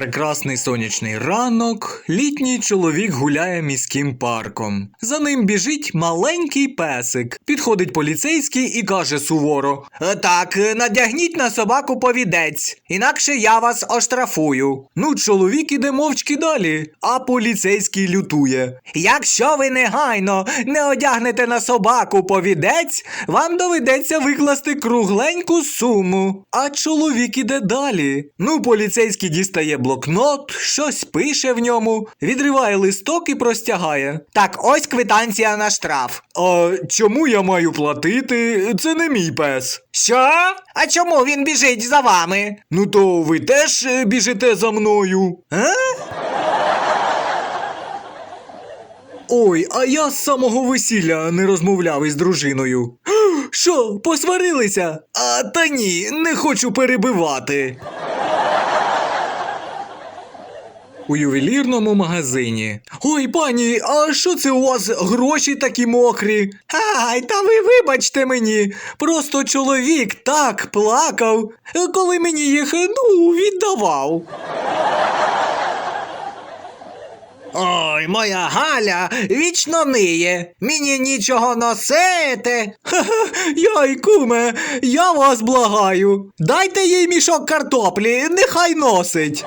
Прекрасний сонячний ранок. Літній чоловік гуляє міським парком. За ним біжить маленький песик. Підходить поліцейський і каже суворо: «Е, Так, е, надягніть на собаку повідець, інакше я вас оштрафую. Ну, чоловік іде мовчки далі, а поліцейський лютує. Якщо ви негайно не одягнете на собаку повідець, вам доведеться викласти кругленьку суму. А чоловік іде далі. Ну, поліцейський дістає блокнот, щось пише в ньому, відриває листок і простягає. Так, ось квитанція на штраф. А чому я маю платити? Це не мій пес. Що? А чому він біжить за вами? Ну то ви теж е, біжите за мною. А? Ой, а я з самого весілля не розмовляв із дружиною. Що, посварилися? А та ні, не хочу перебивати. У ювелірному магазині. Ой, пані, а що це у вас гроші такі мокрі? Ай, та ви вибачте мені. Просто чоловік так плакав, коли мені їх ну, віддавав. Ой, моя Галя вічно ниє. Мені нічого носити. Яй, куме, я вас благаю. Дайте їй мішок картоплі, нехай носить.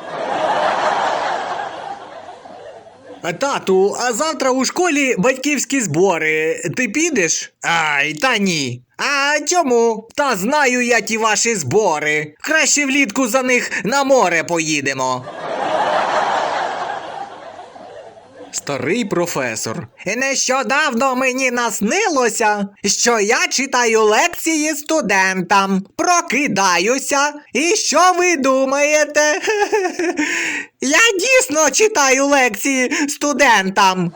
Тату, а завтра у школі батьківські збори. Ти підеш? Ай, та ні. А чому? Та знаю я ті ваші збори. Краще влітку за них на море поїдемо. Старий професор. Нещодавно мені наснилося, що я читаю лекції студентам, прокидаюся. І що ви думаєте? Читаю лекції студентам.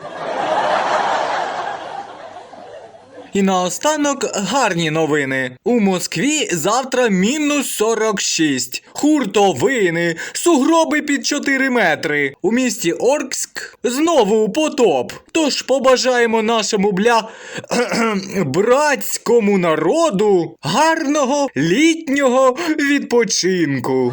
І наостанок гарні новини. У Москві завтра мінус 46. Хуртовини, сугроби під 4 метри. У місті Оркськ знову потоп. Тож побажаємо нашому бля братському народу гарного літнього відпочинку.